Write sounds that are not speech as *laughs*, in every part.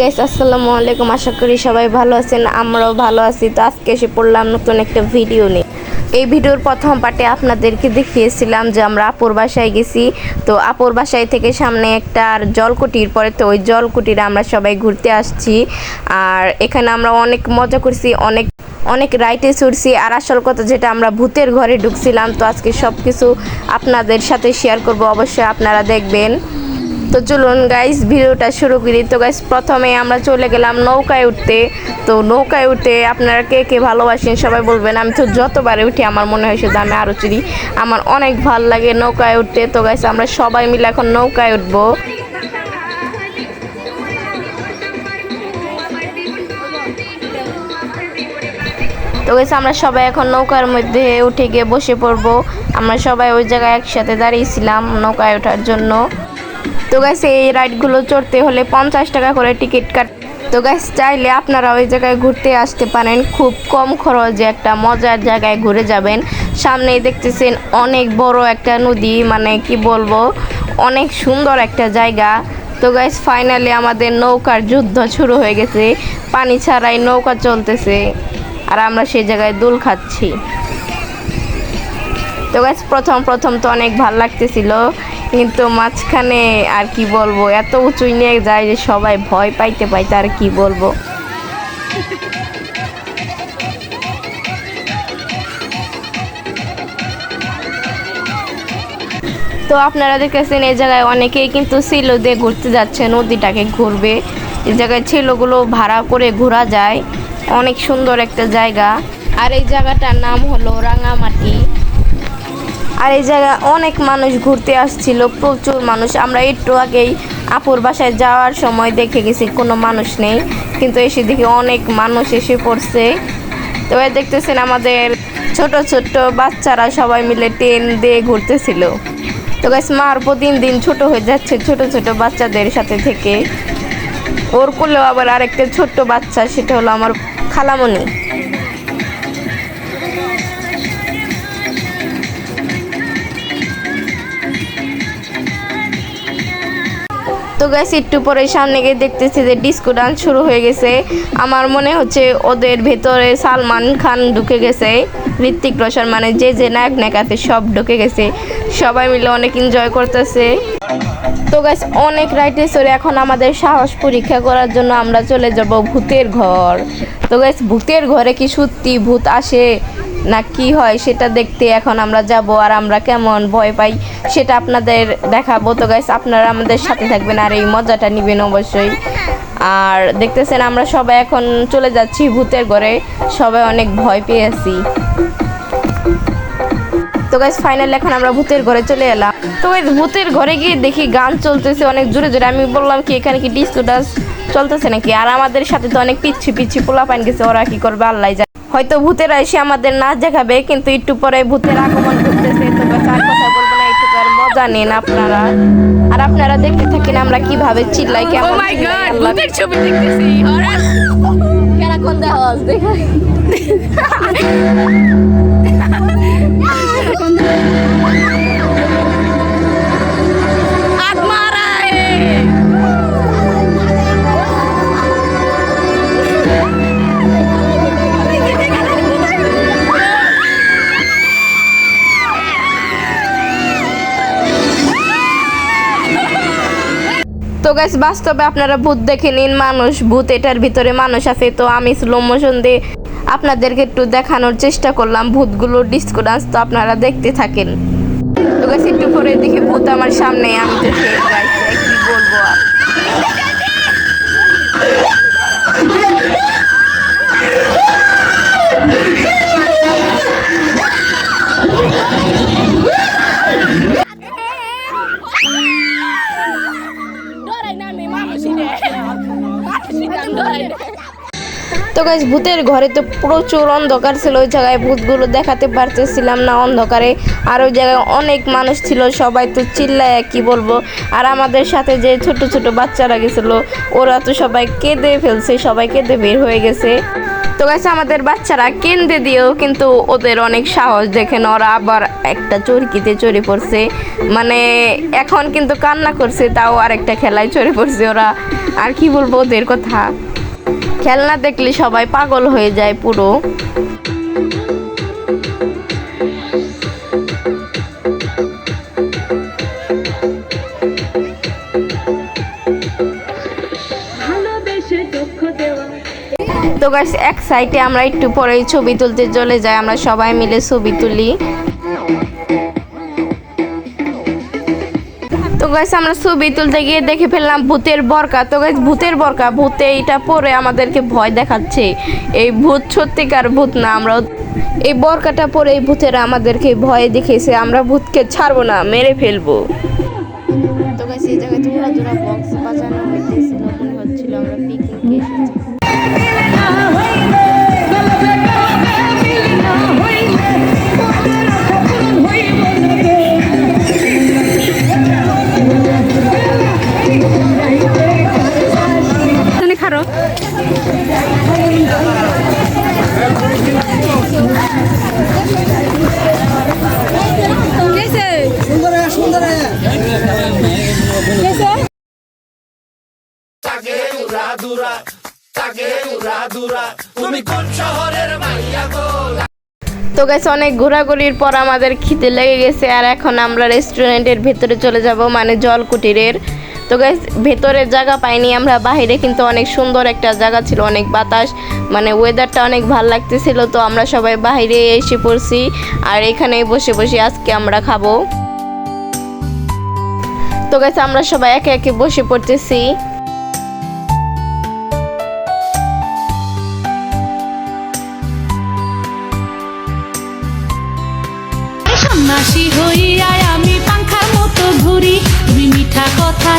Guys আসসালামু আলাইকুম। আশা করি সবাই ভালো আছেন, আমরাও ভালো আছি। তো আজকে এসে পড়লাম নতুন একটা ভিডিও নিয়ে। এই ভিডিওর প্রথম পার্টে আপনাদেরকে দেখিয়েছিলাম যে আমরা আপুর বাসায় গেছি। তো আপুর বাসায় থেকে সামনে একটা আর জলকুটির পরে তো ওই জলকুটিরে আমরা সবাই ঘুরতে আসছি। আর এখানে আমরা অনেক মজা করছি, অনেক অনেক রাইটে চড়ছি। আর আসল কথা যেটা, আমরা ভূতের ঘরে ঢুকছিলাম। তো আজকে সব কিছু আপনাদের সাথে শেয়ার করব। অবশ্যই আপনারা দেখবেন। তো চলুন গাইস ভিডিওটা শুরু করি। তো গাইস প্রথমে আমরা চলে গেলাম নৌকায় উঠতে। তো নৌকায় উঠতে আপনারা কে কে ভালোবাসেন সবাই বলবেন। আমি তো যতবারে উঠি, আমার মনে হয় শুধু আমি আরও চুরি আমার অনেক ভালো লাগে নৌকায় উঠতে। তো গাইস আমরা সবাই মিলে এখন নৌকায় উঠবো। তো গেছে আমরা সবাই এখন নৌকার মধ্যে উঠে গিয়ে বসে পড়ব। আমরা সবাই ওই জায়গায় একসাথে দাঁড়িয়েছিলাম নৌকায় ওঠার জন্য। তো গাইছে এই রাইডগুলো চড়তে হলে পঞ্চাশ টাকা করে টিকিট কাট তো গাইস চাইলে আপনারা ওই জায়গায় ঘুরতে আসতে পারেন। খুব কম খরচে একটা মজার জায়গায় ঘুরে যাবেন। সামনেই দেখতেছেন অনেক বড় একটা নদী মানে কি বলব, অনেক সুন্দর একটা জায়গা। তো গাইস ফাইনালি আমাদের নৌকার যুদ্ধ শুরু হয়ে গেছে। পানি ছাড়াই নৌকা চলতেছে। আর আমরা সেই জায়গায় দোল খাচ্ছি। তো গাছ প্রথম প্রথম তো অনেক ভালো লাগতেছিল, কিন্তু মাঝখানে আর কি বলব, এত উঁচুই নিয়ে যায় যে সবাই ভয় পাইতে পাইতে আর কি বলব। তো আপনারা দেখেছেন এই জায়গায় অনেকেই কিন্তু ছিল দিয়ে ঘুরতে যাচ্ছে, নদীটাকে ঘুরবে। এই জায়গায় ছেলেগুলো ভাড়া করে ঘোরা যায়, অনেক সুন্দর একটা জায়গা। আর এই জায়গাটার নাম হলো রাঙামাটি। আর এই জায়গায় অনেক মানুষ ঘুরতে আসছিল, প্রচুর মানুষ। আমরা একটু আগেই আপুর বাসায় যাওয়ার সময় দেখে গেছি, কোনো মানুষ নেই। কিন্তু এসে দেখি অনেক মানুষ এসে পড়ছে। তো দেখতেছেন আমাদের ছোট ছোট বাচ্চারা সবাই মিলে ট্রেন দিয়ে ঘুরতেছিল। তো গাছ মার দিন দিন ছোট হয়ে যাচ্ছে, ছোট ছোট বাচ্চাদের সাথে থেকে। ওর করলেও আবার আরেকটা ছোট্ট বাচ্চা, সেটা হলো আমার খালামণি। তো গাইস একটু পরে সামনে গিয়ে দেখতেছি যে ডিস্কো ডান্স শুরু হয়ে গেছে। আমার মনে হচ্ছে ওদের ভেতরে সালমান খান ঢুকে গেছে ঋত্বিক রোশন মানে যে যে নায়ক নায়িকাতে সব ঢুকে গেছে। সবাই মিলে অনেক এনজয় করতেছে। তো গাইস অনেক রাইটে চড়ে এখন আমাদের সাহস পরীক্ষা করার জন্য আমরা চলে যাব ভূতের ঘর। তো গাইস ভূতের ঘরে কি সত্যি ভূত আসে? না কি হয় সেটা দেখতে এখন আমরা যাব আর আমরা কেমন ভয় পাই সেটা আপনাদের দেখাবো। তো গাইস আপনারা আমাদের সাথে থাকবেন আর এই মজাটা নেবেন অবশ্যই। আর দেখতেছেন আমরা সবাই এখন চলে যাচ্ছি ভূতের ঘরে। সবাই অনেক ভয় পেয়ে আছি তো গাইস ফাইনাল এখন আমরা ভূতের ঘরে চলে এলাম। তো গাইস ভূতের ঘরে গিয়ে দেখি গান চলতেছে অনেক জোরে জোরে। আমি বললাম কি, এখানে কি ডিস্কো ডান্স চলতেছে নাকি? আর আমাদের সাথে তো অনেক পিচ্ছি পিচ্ছি পোলা পান গেছে, ওরা কি করবে? আল্লাহ হয়তো ভূতেরা এসে আমাদের নাচ দেখাবে কিন্তু একটু পরে ভূতের আগমন ঘটতেছে তো চার কথা বলব না একটু আর মজা নেন আপনারা। আর আপনারা দেখতে থাকেন আমরা কীভাবে চিল্লাই ও কেমন মাই গড ভূতের ছবি দেখতেছি হরর কেন কোন দেওয়া দেখা *laughs* গাইস, বাস্তবে আপনারা ভূত দেখে নিন, মানুষ ভূত, এটার ভিতরে মানুষ আছে। তো আমি স্লো মোশন দিয়ে আপনাদেরকে একটু দেখানোর চেষ্টা করলাম ভূতগুলো ডিস্কো ডান্স তো আপনারা দেখতে থাকেন। তো গাইস, একটু পরে দেখি ভূত আমার সামনে, আমি তো কি বলব আর? তো গাইস ভূতের ঘরে তো প্রচুর অন্ধকার ছিল, ওই জায়গায় ভূতগুলো দেখাতে পারতেছিলাম না অন্ধকারে। আর ওই জায়গায় অনেক মানুষ ছিল, সবাই তো চিল্লায়, কি বলব? আর আমাদের সাথে যে ছোট ছোট বাচ্চারা গেছিল, ওরা তো সবাই কেঁদে ফেলছে, সবাই কেঁদে বের হয়ে গেছে। তো গাছ আমাদের বাচ্চারা কেন্দ্রে দিয়েও কিন্তু ওদের অনেক সাহস, দেখেন ওরা আবার একটা চরকিতে চড়ে পড়ছে। মানে এখন কিন্তু কান্না করছে, তাও আরেকটা খেলায় চড়ে পড়ছে ওরা। আর কি বলব ওদের কথা? খেলনা দেখলে সবাই পাগল হয়ে যায় পুরো। তো গাছ এক সাইডে আমরা একটু পরেই ছবি তুলতে চলে যাই, আমরা সবাই মিলে ছবি তুলি। গাছ আমরা ছবি তুলতে গিয়ে দেখে ফেললাম ভূতের বরকা। তো গাছ ভূতের বরকা, ভূতে এটা পরে আমাদেরকে ভয় দেখাচ্ছে। এই ভূত সত্যিকার ভূত না আমরা এই বরকাটা পরে এই ভূতেরা আমাদেরকে ভয় দেখেছে আমরা ভূতকে ছাড়বো না, মেরে ফেলব। তো গাছ এই জায়গায় দুরা দুরা বক্স বাজানো তো গেছে অনেক ঘোরাঘুরির পর আমাদের খিদে লেগে গেছে আর এখন আমরা রেস্টুরেন্টের ভেতরে চলে যাব মানে জল কুটিরের তো গাইস ভেতরে জায়গা পাইনি আমরা বাইরে কিন্তু অনেক সুন্দর একটা জায়গা ছিল, অনেক বাতাস মানে ওয়েদারটা অনেক ভালো লাগতেছিল। তো আমরা সবাই বাইরে এসে পড়ছি আর এখানে বসে বসে আজকে আমরা খাব। তো গেছে আমরা সবাই একে একে বসে পড়তেছি।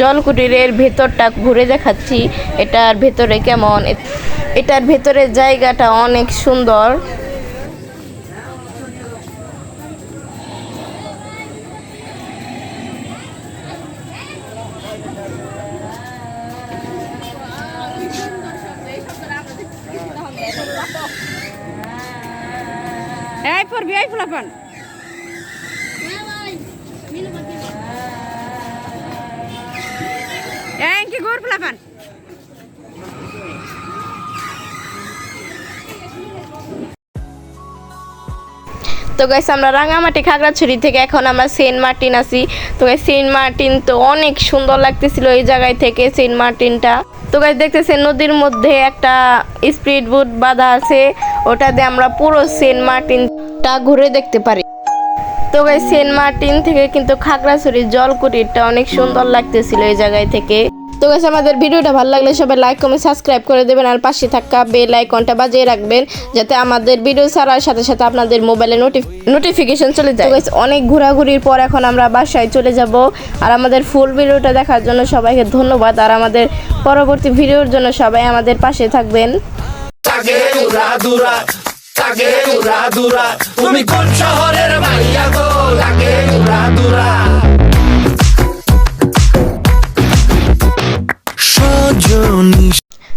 জলকুটিরের ভেতরটা ঘুরে দেখাচ্ছি। এটার ভেতরে কেমন? এটার ভেতরের জায়গাটা অনেক সুন্দর। এই পড়বি এই ফুলাপান। গোর তো গাইস আমরা রাঙামাটি খাগড়াছড়ি থেকে এখন আমরা সেন্ট মার্টিন আছি। তো গাইস সেন্ট মার্টিন তো অনেক সুন্দর লাগতেছিল এই জায়গায় থেকে সেন্ট মার্টিনটা। তো গাইস দেখতেছেন নদীর মধ্যে একটা স্পিড বোট বাঁধা আছে। ওটা দিয়ে আমরা পুরো সেন্ট মার্টিনটা ঘুরে দেখতে পারি। তো গাইস সেন্ট মার্টিন থেকে কিন্তু খাগড়াছড়ির জলকুটিরটা অনেক সুন্দর লাগতেছিল এই জায়গায় থেকে। তো গাইস আমাদের ভিডিওটা ভালো লাগলে সবাই লাইক কমেন্ট সাবস্ক্রাইব করে দেবেন আর পাশে থাকা বেল আইকনটা বাজিয়ে রাখবেন যাতে আমাদের ভিডিও ছাড়ার সাথে সাথে আপনাদের মোবাইলে নোটিফিকেশন চলে যায়। গাইস অনেক ঘোরাঘুরির পর এখন আমরা বাসায় চলে যাব আর আমাদের ফুল ভিডিওটা দেখার জন্য সবাইকে ধন্যবাদ আর আমাদের পরবর্তী ভিডিওর জন্য সবাই আমাদের পাশে থাকবেন। উড়া দুরা তুমি কোন শহরের মাইয়া গো? লাগে উড়া দুরা।